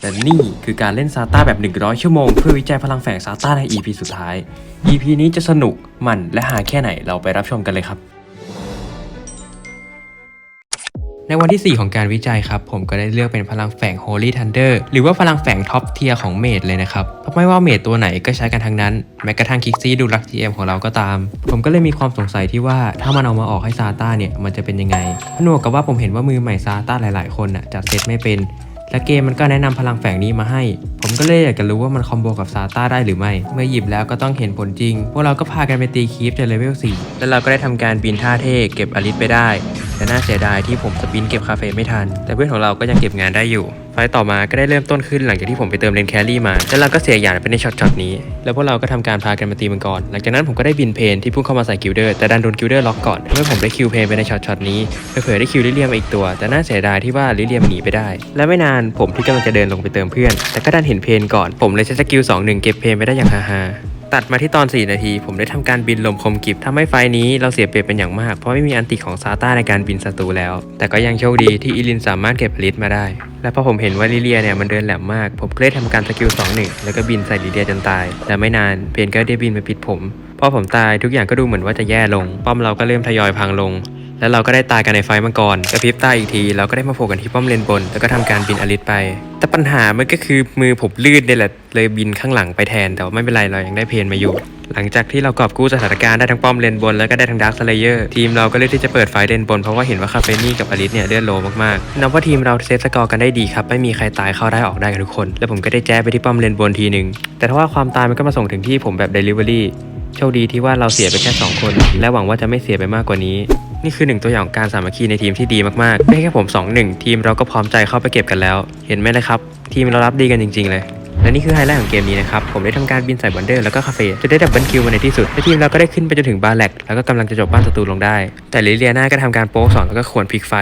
แต่นี่คือการเล่นซาต้าแบบ 100 ชั่วโมง เพื่อวิจัยพลังแฝงซาต้าใน EP สุดท้าย EP นี้จะสนุกมันและหาแค่ไหนเราไปรับชมกันเลยครับ ในวันที่ 4 ของการวิจัยครับ ผมก็ได้เลือกเป็นพลังแฝง Holy Thunder หรือว่าพลังแฝงท็อปเทียของเมดเลยนะครับ เพราะไม่ว่าเมดตัวไหนก็ใช้กันทั้งนั้น แม้กระทั่งคิกซี่ดูรัก GM ของเราก็ตาม ผมก็เลยมีความสงสัยที่ว่าถ้ามันเอามาออกให้ซาต้าเนี่ยมันจะเป็นยังไงผนวกกับว่าผมเห็นว่ามือใหม่ซาต้าหลาย ๆ คนน่ะจัดเซตไม่เป็น และเกมมันก็แนะนำพลังแฝงนี้มาให้ ผมก็เลยอยากจะรู้ว่ามันคอมโบกับซาต้าได้หรือไม่ เมื่อหยิบแล้วก็ต้องเห็นผลจริง พวกเราก็พากันไปตีคีฟจนเลเวล4แล้วเราก็ได้ทำการบินท่าเท่เก็บอลิสไปได้ แต่น่าเสียดายที่ผมสปินเก็บคาเฟ่ไม่ทัน แต่เพื่อนของเราก็ยังเก็บงานได้อยู่ ไฟต่อมาก็ได้เริ่มต้นขึ้นหลังจากที่ผมไปเติมเลนแครี่มา แล้วเราก็เสียอย่างไปในช็อตช็อตนี้ แล้วพวกเราก็ทำการพากันมาตีมังกร หลังจากนั้นผมก็ได้บินเพนที่พุ่งเข้ามาใส่กิลเดอร์ แต่ดันโดนกิลเดอร์ล็อกก่อนทำให้ผมได้คิวเพนไปในช็อตช็อตนี้เผลอได้คิวลิเลียมอีกตัว แต่น่าเสียดายที่ว่าลิเลียมหนีไปได้ และไม่นานผมที่กำลังจะเดินลงไปเติมเพื่อน แต่ก็ดันเห็นเพนก่อน ผมเลยใช้สกิล2 1เก็บเพนไปได้อย่างฮาๆ ตัดมาที่ตอน 4 นาที ผมได้ทำการบินลมคมกิบทำให้ไฟนี้เราเสียเปรียบเป็นอย่างมาก เพราะไม่มีอันติของซาต้าในการบินศัตรูแล้ว แต่ก็ยังโชคดีที่อิลินสามารถเก็บผลิตมาได้ และพอผมเห็นว่าลิเลียเนี่ยมันเดินแหลมมาก ผมก็เลยทำการสกิล2 1 แล้วก็บินใส่ลิเลียจนตาย แต่ไม่นานเพนก็ได้บินมาปิดผม พอผมตายทุกอย่างก็ดูเหมือนว่าจะแย่ลง ป้อมเราก็เริ่มทยอยพังลง แล้วเราก็ได้ตายกันในไฟมังกรกระพริบตาอีกที เราก็ได้มาโผล่กันที่ป้อมเลนบน แล้วก็ทำการบินอลิสไป แต่ปัญหามันก็คือมือผมลื่นเนี่ยแหละเลยบินข้างหลังไปแทน แต่ว่าไม่เป็นไรเรายังได้เพนมาอยู่ หลังจากที่เรากอบกู้สถานการณ์ได้ทั้งป้อมเลนบน แล้วก็ได้ทั้งดาร์คสเลเยอร์ทีมเราก็เลือกที่จะเปิดไฟเลนบนเพราะว่าเห็นว่าคาเฟนี่กับอลิสเนี่ยเลือดโลมากๆนับว่าทีมเราเซฟสกอร์กันได้ดีครับไม่มีใครตายเข้าได้ออกได้กันทุกคน แล้วผมก็ได้แจ้ไปที่ป้อมเลนบนทีหนึ่งแต่ถ้าว่าความตายมันก็มาส่งถึงที่ผมแบบเดลิเวอรี่โชคดีที่ว่าเราเสียไปแค่ 2 คน และหวังว่าจะไม่เสียไปมากกว่านี้ นี่คือหนึ่งตัวอย่างของการสามัคคีในทีมที่ดีมากๆไม่แค่ผม 2 1 ทีมเราก็พร้อมใจเข้าไปเก็บกันแล้ว เห็นไหมเลยครับ ทีมเรารับดีกันจริง ๆ เลย และนี่คือไฮไลท์ของเกมนี้นะครับ ผมได้ทำการบินใส่บอนเดอร์แล้วก็คาเฟ่จะได้ดับเบิลคิวมาในที่สุดและทีมเราก็ได้ขึ้นไปจนถึงบาแลกแล้วก็กำลังจะจบบ้านศัตรูลงได้ แต่ลิเลียนาก็ทำการโป๊สอนแล้วก็ขวนพลิกไฟ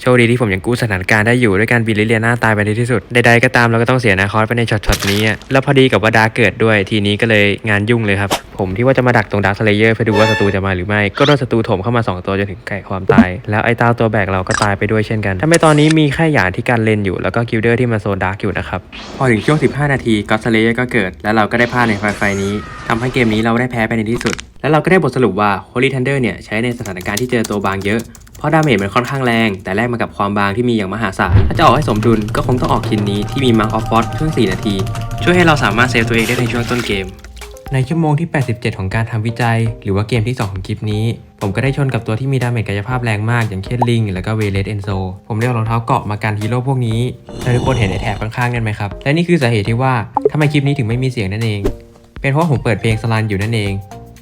โชคดีที่ผมยังกู้สถานการณ์ได้อยู่ด้วยการบินลิเลียนาตายไปในที่สุด ใดๆก็ตามเราก็ต้องเสียนาคอสไปในช็อตๆนี้ แล้วพอดีกับว่าดาเกิดด้วยทีนี้ก็เลยงานยุ่งเลยครับ ผมที่ว่าจะมาดักตรงดาร์คสเลเยอร์เพื่อดูว่าศัตรูจะมาหรือไม่ ก็โดนศัตรูถมเข้ามา 2 ตัวจนถึงไก่ความตาย แล้วไอ้ตาตัวแบกเราก็ตายไปด้วยเช่นกันทำไมตอนนี้มีแค่หยานที่การเล่นอยู่แล้วก็กิลเดอร์ที่มาโซนดาร์กอยู่นะครับพอถึงช่วง 15 นาทีก็สเลเยอร์ก็เกิด แล้วเราก็ได้พลาดในไฟไฟนี้ทำให้เกมนี้เราได้แพ้ไปในที่สุด แล้วเราก็ได้บทสรุปว่า Holy Thunder เนี่ยใช้ในสถานการณ์ที่เจอตัวบางเยอะ ราะดาเมจมันค่อนข้างแรง แต่แลกมากับความบางที่มีอย่างมหาศาล ถ้าจะออกให้สมดุลก็คงต้องออกคินนี้ที่มีมังออฟฟอสช่วง 4 นาที ช่วยให้เราสามารถเซฟตัวเองได้ในช่วงต้นเกม ในชั่วโมงที่ 87 ของการทำวิจัย หรือว่าเกมที่ 2 ของคลิปนี้ ผมก็ได้ชนกับตัวที่มีดาเมจกายภาพแรงมากอย่างเช่นลิงแล้วก็เวเลสเอนโซผมได้เอารองเท้าเกาะมากันฮีโร่พวกนี้แล้วทุกคนเห็นไอแถบข้างๆกันไหมครับและนี่คือสาเหตุที่ว่าทำไมคลิปนี้ถึงไม่มีเสียงนั่นเอง เป็นเพราะผมเปิดเพลงสลันอยู่นั่นเอง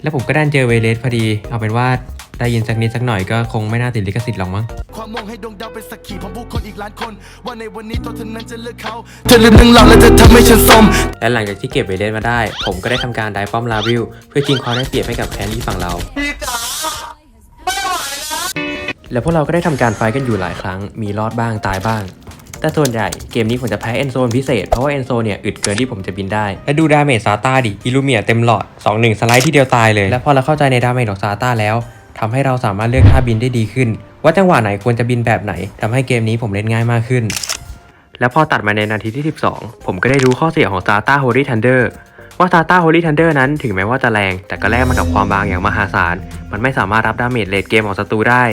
แล้วผมก็ดันเจอเวเลสพอดี เอาเป็นว่า ได้ยินสักนิดสักหน่อยก็คงไม่น่าติดลิขสิทธิ์หรอกมั้ง ความมองให้ดวงดาวเป็นสักขีของผู้คนอีกล้านคน ว่าในวันนี้ตัวเธอนั้นจะเลือกเขาเธอลืมเรื่องเราและเธอทำให้ฉันสมและหลังจากที่เก็บเวเลสมาได้ ผมก็ได้ทำการไดป้อมลาวิลเพื่อจริงความได้เปรียบให้กับแคนดี้ฝั่งเรา แล้วพวกเราก็ได้ทำการไฟท์กันอยู่หลายครั้ง มีรอดบ้างตายบ้าง แต่ส่วนใหญ่เกมนี้ผมจะแพ้เอนโซนพิเศษ เพราะว่าเอนโซเนี่ยอึดเกินที่ผมจะบินได้ และดูดาเมจซาต้าดิอิลูเมียเต็มหลอด2-1สไลด์ที่เดียวตายเลย และพอเราเข้าใจในดาเมจของซาต้าแล้ว ทำให้เราสามารถเลือกท่าบินได้ดีขึ้น ว่าจังหวะไหนควรจะบินแบบไหนทำให้เกมนี้ผมเล่นง่ายมากขึ้น แล้วพอตัดมาในนาทีที่ 12 ผมก็ได้รู้ข้อเสียของ Sata Holy Thunder ว่า Sata Holy Thunder นั้นถึงแม้ว่าจะแรง แต่ก็แลกมากับความบางอย่างมหาศาล มันไม่สามารถรับดาเมจเลดเกมของศัตรูได้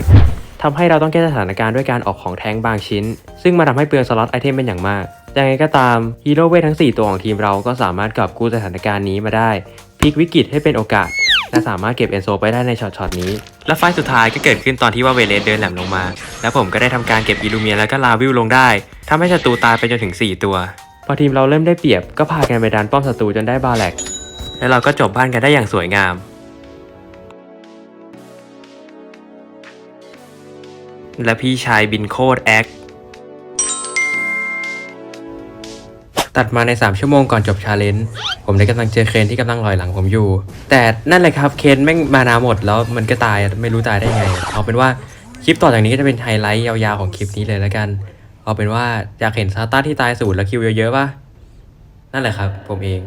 ทำให้เราต้องแก้สถานการณ์ด้วยการออกของแท้งบางชิ้น ซึ่งมาทำให้เปลืองสล็อตไอเทมเป็นอย่างมากยังไงก็ตามฮีโร่เวททั้ง 4 ตัวของทีมเราก็สามารถกลับกู้สถานการณ์นี้มาได้ พลิกวิกฤตให้เป็นโอกาส และสามารถเก็บเอนโซไปได้ในช็อตๆนี้ และไฟล์สุดท้ายก็เกิดขึ้นตอนที่ว่าเวเลสเดินแหลมลงมา แล้วผมก็ได้ทำการเก็บอิลูเมียแล้วก็ลาวิลลงได้ทำให้ศัตรูตายไปจนถึง 4 ตัว พอทีมเราเริ่มได้เปรียบก็พากันไปดันป้อมศัตรูจนได้บาแลกแล้วเราก็จบบ้านกันได้อย่างสวยงามและพี่ชายบินโคตรแอค ตัดมาใน 3 ชั่วโมงก่อนจบชาเลนจ์ผมได้กำลังเจอเคนที่กำลังลอยหลังผมอยู่ แต่นั่นแหละครับเคนแม่งมานาหมดแล้วมันก็ตายไม่รู้ตายได้ไง เอาเป็นว่าคลิปต่อจากนี้ก็จะเป็นไฮไลท์ยาวๆของคลิปนี้เลยแล้วกัน เอาเป็นว่าอยากเห็นซาต้าที่ตายสูตรแล้วคิวเยอะๆป่ะนั่นแหละครับ ผมเอง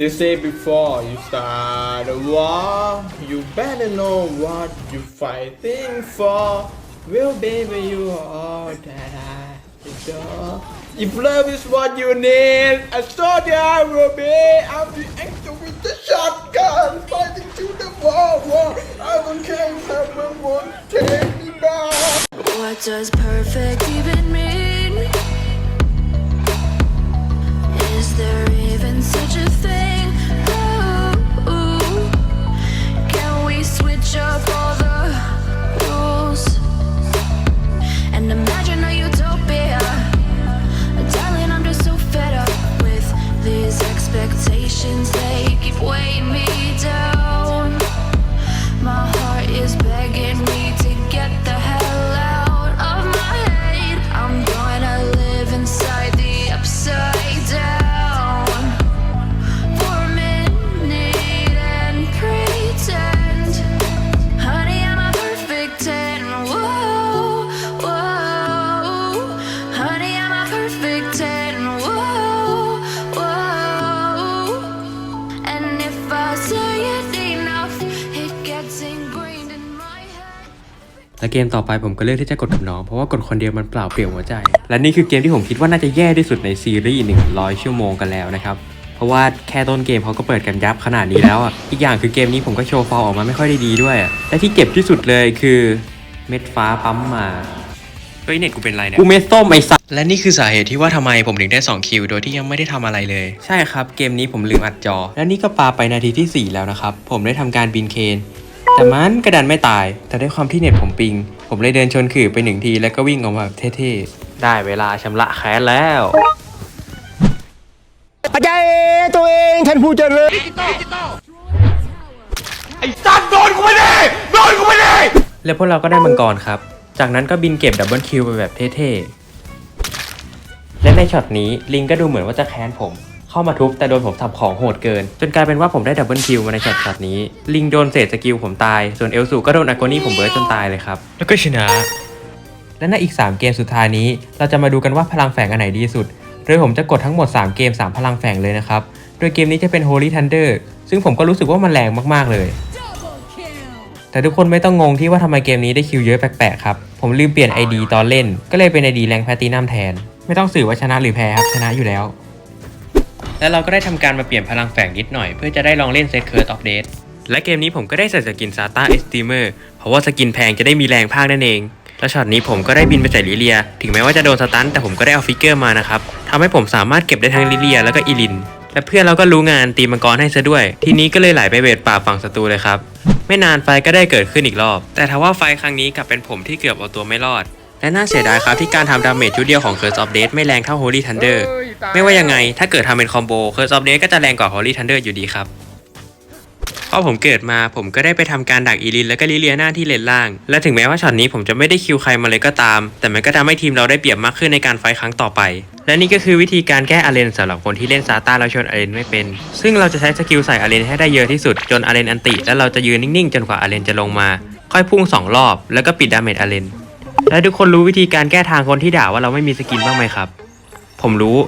They say before you start a war, you better know what you're fighting for. Will baby you all that I adore. If love is what you need, saw that I will be. I'm the angel with the shotgun, fighting to the wall. wall. I care if heaven won't take me back. What does perfect even mean? Is there even such a thing? และเกมต่อไปผมก็เลือกที่จะกดกับน้อง เพราะว่ากดคนเดียวมันเปล่าเปลี่ยวหัวใจ และนี่คือเกมที่ผมคิดว่าน่าจะแย่ที่สุดในซีรีส์100 ชั่วโมงกันแล้วนะครับ เพราะว่าแค่ต้นเกมเขาก็เปิดกันยับขนาดนี้แล้วอะ อีกอย่างคือเกมนี้ผมก็โชว์ฟอลออกมาไม่ค่อยได้ดีด้วยอะและที่เจ็บที่สุดเลยคือเม็ดฟ้าปั๊มมาเฮ้ยเน็ตกูเป็นไรเนี่ย กูเม็ดส้มไอ้สัสและนี่คือสาเหตุที่ว่าทำไมผมถึงได้ 2 คิว โดยที่ยังไม่ได้ทำอะไรเลย ใช่ครับ เกมนี้ผมลืมอัดจอ และนี่ก็ปาไปนาทีที่ 4 แล้วนะครับ ผมได้ทำการบินเคน แต่มันกระดันไม่ตาย แต่ด้วยความที่เน็ตผมปิง ผมเลยเดินชนขื่อไปหนึ่งทีแล้วก็วิ่งออกมาแบบเท่ๆ ได้เวลาชำระแค้นแล้วปัจจัยตัวเองท่านผู้เจริญแล้วพวกเราก็ได้มังกรครับ จากนั้นก็บินเก็บดับเบิลคิวไปแบบเท่ๆ และในช็อตนี้ลิงก็ดูเหมือนว่าจะแค้นผม เข้ามาทุบแต่โดนผมสับของโหดเกิน จนกลายเป็นว่าผมได้ดับเบิลคิวมาในช็อตช็อตนี้ ลิงโดนเศษสกิลผมตาย ส่วนเอลสูก็โดนอากนี่ผมเบิร์ดจนตายเลยครับ แล้วก็ชนะ และในอีก 3 เกมสุดท้ายนี้ เราจะมาดูกันว่าพลังแฝงอันไหนดีสุด โดยผมจะกดทั้งหมด 3 เกม 3 พลังแฝงเลยนะครับ โดยเกมนี้จะเป็น Holy Thunder ซึ่งผมก็รู้สึกว่ามันแรงมากๆเลย แต่ทุกคนไม่ต้องงงที่ว่าทำไมเกมนี้ได้คิวเยอะแปลกๆครับ ผมลืมเปลี่ยน ID ตอนเล่น ก็เลยเป็น ID แรงแพลตินัมแทน ไม่ต้องสื่อว่าชนะหรือแพ้ครับชนะอยู่แล้ว แล้วเราก็ได้ทำการมาเปลี่ยนพลังแฝงนิดหน่อย เพื่อจะได้ลองเล่นเซตเคิร์ดออฟเดตและเกมนี้ผมก็ได้ใส่สกินซาต้าเอสติเมอร์เพราะว่าสกินแพงจะได้มีแรงภาคนั่นเอง แล้วช็อตนี้ผมก็ได้บินไปใส่ลิเลีย ถึงแม้ว่าจะโดนสตันแต่ผมก็ได้เอาฟิกเกอร์มานะครับทำให้ผมสามารถเก็บได้ทั้งลิเลียแล้วก็อีลิน และเพื่อนเราก็รู้งานตีมังกรให้ซะด้วย ทีนี้ก็เลยไหลไปเวทป่าฝั่งศัตรูเลยครับ ไม่นานไฟก็ได้เกิดขึ้นอีกรอบ แต่ทว่าไฟครั้งนี้กลับเป็นผมที่เกือบเอาตัวไม่รอด และน่าเสียดายครับที่การทำดาเมจชุดเดียวของ Curse of Death ไม่แรงเท่า Holy Thunder ไม่ว่ายังไงถ้าเกิดทำเป็นคอมโบ Curse of Death ก็จะแรงกว่า Holy Thunder อยู่ดีครับพอผมเกิดมาผมก็ได้ไปทำการดักอีลินแล้วก็ลิเลียหน้าที่เลนล่าง และถึงแม้ว่าช็อตนี้ผมจะไม่ได้คิวใครมาเลยก็ตาม แต่มันก็ทำให้ทีมเราได้เปรียบมากขึ้นในการไฟท์ครั้งต่อไป และนี่ก็คือวิธีการแก้อาเลนสำหรับคนที่เล่นซาต้าแล้วชนอาเลนไม่เป็น ซึ่งเราจะใช้สกิลใส่อาเลนให้ได้เยอะที่สุดจนอาเลนอันติ แล้วเราจะยืนนิ่งๆ จนกว่าอาเลนจะลงมา ค่อยพุ่งสองรอบ แล้วก็ปิดดาเมจอาเลน และทุกคนรู้วิธีการแก้ทางคนที่ด่าว่าเราไม่มีสกินบ้างไหมครับ ผมรู้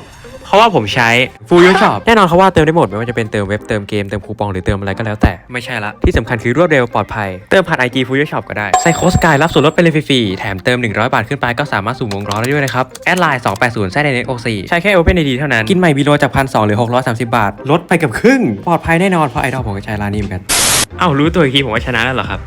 เพราะว่าผมใช้ฟูยูช็อปแน่นอนเขาว่าเติมได้หมดไม่ว่าจะเป็นเติมเว็บเติมเกมเติมคูปองหรือเติมอะไรก็แล้วแต่ ไม่ใช่ละ ที่สำคัญคือรวดเร็วปลอดภัย เติมผ่านไอจีฟูยูช็อปก็ได้ใส่โค้ดสกายรับส่วนลดไปเลยฟรีๆแถมเติม 100 บาทขึ้นไปก็สามารถสุ่มวงล้อได้ด้วยนะครับ แอดไลน์280แซดเน็ตโอซีใช้แค่ Open ID เท่านั้น กินใหม่บีโลจากพันสหรือ 630 บาท ลดไปเกับครึ่ง ปลอดภัยแน่นอนเพราะไอดอลผมก็ใช้ร้านนี้เหมือนกัน เอ้ารู้ตัวอีกทีผมว่าชนะแล้วเหรอครับ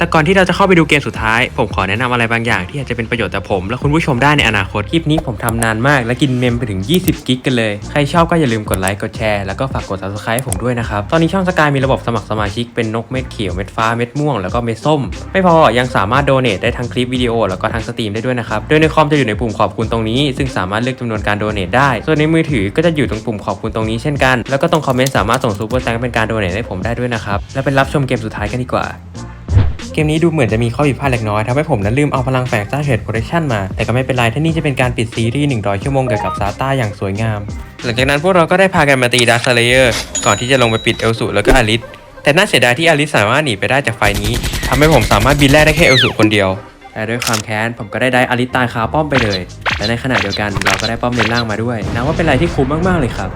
แต่ก่อนที่เราจะเข้าไปดูเกมสุดท้าย ผมขอแนะนำอะไรบางอย่างที่อาจจะเป็นประโยชน์ต่อผม และคุณผู้ชมได้ในอนาคต คลิปนี้ผมทำนานมาก และกินเมมไปถึง 20 กิกกันเลย ใครชอบก็อย่าลืมกดไลค์ กดแชร์ แล้วก็ฝากกด subscribe ให้ผมด้วยนะครับ ตอนนี้ช่องสกายมีระบบสมัครสมาชิกเป็นนกเม็ดเขียว เม็ดฟ้า เม็ดม่วง แล้วก็เม็ดส้ม ไม่พอ ยังสามารถโดเน a t ได้ทั้งคลิปวิดีโอ แล้วก็ทั้งสตรีมได้ด้วยนะครับ โดยในคอมจะอยู่ในปุ่มขอบคุณตรงนี้ ซึ่งสามารถเลือกจำนวนการโดเน a t ได้ ส่วนในมือถือก็จะอยู่ตรงปุ่มขอบคุณตรงนี้เช่นกัน แล้วก็ตรงคอมเมนต์สามารถส่งซูเปอร์แตงเป็นการโดเน a t ให้ผมได้ด้วยนะครับแล้วไปรับชมเกมสุดท้ายกันดีกว่า เกมนี้ดูเหมือนจะมีข้อผิดพลาดเล็กน้อยทำให้ผมนั้นลืมเอาพลังแฝงสร้าเทรดโปรดักชันมา แต่ก็ไม่เป็นไรที่นี่จะเป็นการปิดซีรีส์100ชั่วโมงเกี่ยวกับซาต้าอย่างสวยงาม หลังจากนั้นพวกเราก็ได้พากันมาตีดาร์คเลเยอร์ก่อนที่จะลงไปปิดเอลสุแล้วก็อลิสแต่น่าเสียดายที่อลิสสามารถหนีไปได้จากไฟนี้ทำให้ผมสามารถบินแล่ได้แค่เอลสุคนเดียวแต่ด้วยความแค้นผมก็ได้ได้อลิสตายคาป้อมไปเลยและในขณะเดียวกันเราก็ได้ป้อมเลนล่างมาด้วยนับว่าเป็นอะไรที่คุ้มมากๆเลยครับ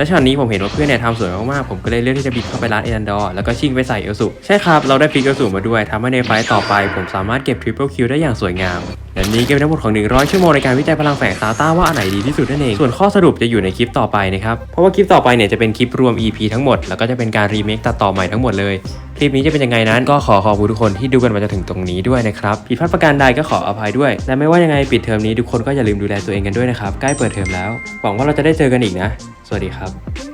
และช็อตนี้ผมเห็นว่าเพื่อนเนี่ยทำสวยมากๆผมก็เลยเลือกที่จะบิดเข้าไปร้านเอรันดอร์แล้วก็ชิงไปใส่เอลสุใช่ครับเราได้ฟิกเอลสุมาด้วยทำให้ในไฟต์ต่อไป ผมสามารถเก็บทริปเปิลคิวได้อย่างสวยงามและนี้ก็เป็นทั้งหมดของ 100 ชั่วโมงในการวิจัยพลังแฝงซาต้าว่าอันไหนดีที่สุดนั่นเอง ส่วนข้อสรุปจะอยู่ในคลิปต่อไปนะครับ เพราะว่าคลิปต่อไปเนี่ยจะเป็นคลิปรวม EP ทั้งหมด แล้วก็จะเป็นการรีเมคตัดต่อใหม่ทั้งหมดเลย คลิปนี้จะเป็นยังไงนั้นก็ขอขอบคุณทุกคนที่ดูกันมาจนถึงตรงนี้ด้วยนะครับ ผิดพลาดประการใดก็ขออภัยด้วย และไม่ว่ายังไงปิดเทอมนี้ทุกคนก็อย่าลืมดูแลตัวเองกันด้วยนะครับ ใกล้เปิดเทอมแล้ว หวังว่าเราจะได้เจอกันอีกนะ วัสดีครับ